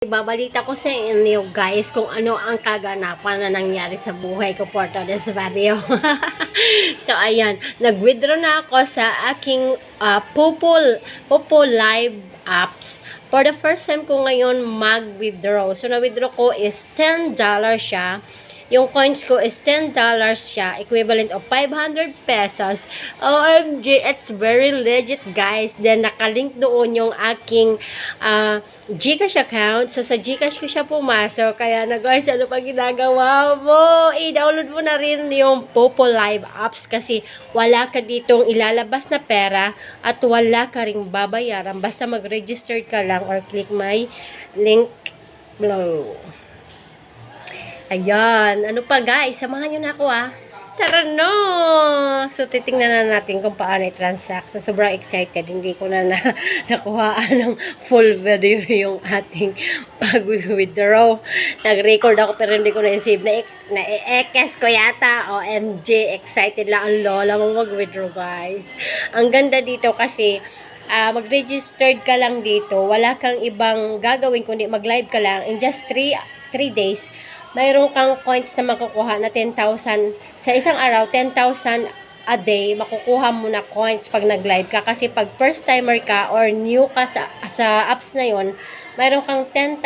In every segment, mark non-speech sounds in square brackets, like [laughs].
Ibabalita ko sa inyo guys kung ano ang kaganapan na nangyari sa buhay ko for today's video. so ayan, nag-withdraw na ako sa aking uh, Pupul, Pupul Live apps. For the first time ko ngayon mag-withdraw. So na-withdraw ko is $10 siya. Yung coins ko is $10 siya, equivalent of 500 pesos. OMG, it's very legit, guys. Then, nakalink doon yung aking uh, Gcash account. So, sa Gcash ko siya pumasok. Kaya na, guys, ano pa ginagawa mo? I-download mo na rin yung Popo Live apps kasi wala ka ditong ilalabas na pera at wala ka ring babayaran. Basta mag-register ka lang or click my link below. Ayan. Ano pa guys? Samahan nyo na ako ah. Tara no! So, titingnan na natin kung paano i-transact. So, sobrang excited. Hindi ko na, na [laughs] nakuhaan ng full video yung ating pag-withdraw. Nag-record ako pero hindi ko na-save. Na, na ekes ko yata. OMG. Excited lang ang lola mo mag-withdraw guys. Ang ganda dito kasi ah mag-registered ka lang dito. Wala kang ibang gagawin kundi mag-live ka lang. In just 3 3 days, mayroon kang coins na makukuha na 10,000 sa isang araw 10,000 a day makukuha mo na coins pag nag-live ka. Kasi pag first timer ka or new ka sa, sa apps na yon mayroon kang 10,000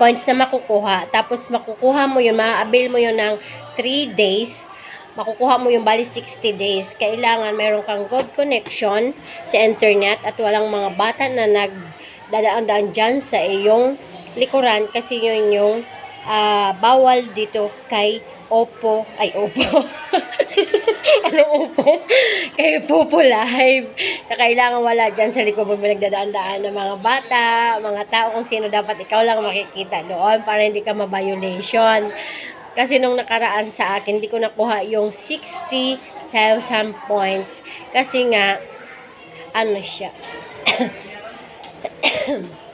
coins na makukuha. Tapos makukuha mo yun ma-avail mo yun ng 3 days. Makukuha mo yung bali 60 days. Kailangan mayroon kang good connection sa internet at walang mga bata na nagdadaan-daan dyan sa iyong likuran kasi yun yung ah, bawal dito kay Oppo, ay Oppo. [laughs] Anong Oppo? kay Popo Live. Sa kailangan wala dyan sa likod mo nagdadaan-daan ng mga bata, mga tao kung sino dapat ikaw lang makikita doon para hindi ka ma-violation. Kasi nung nakaraan sa akin, hindi ko nakuha yung 60,000 points. Kasi nga, ano siya, [coughs] [coughs]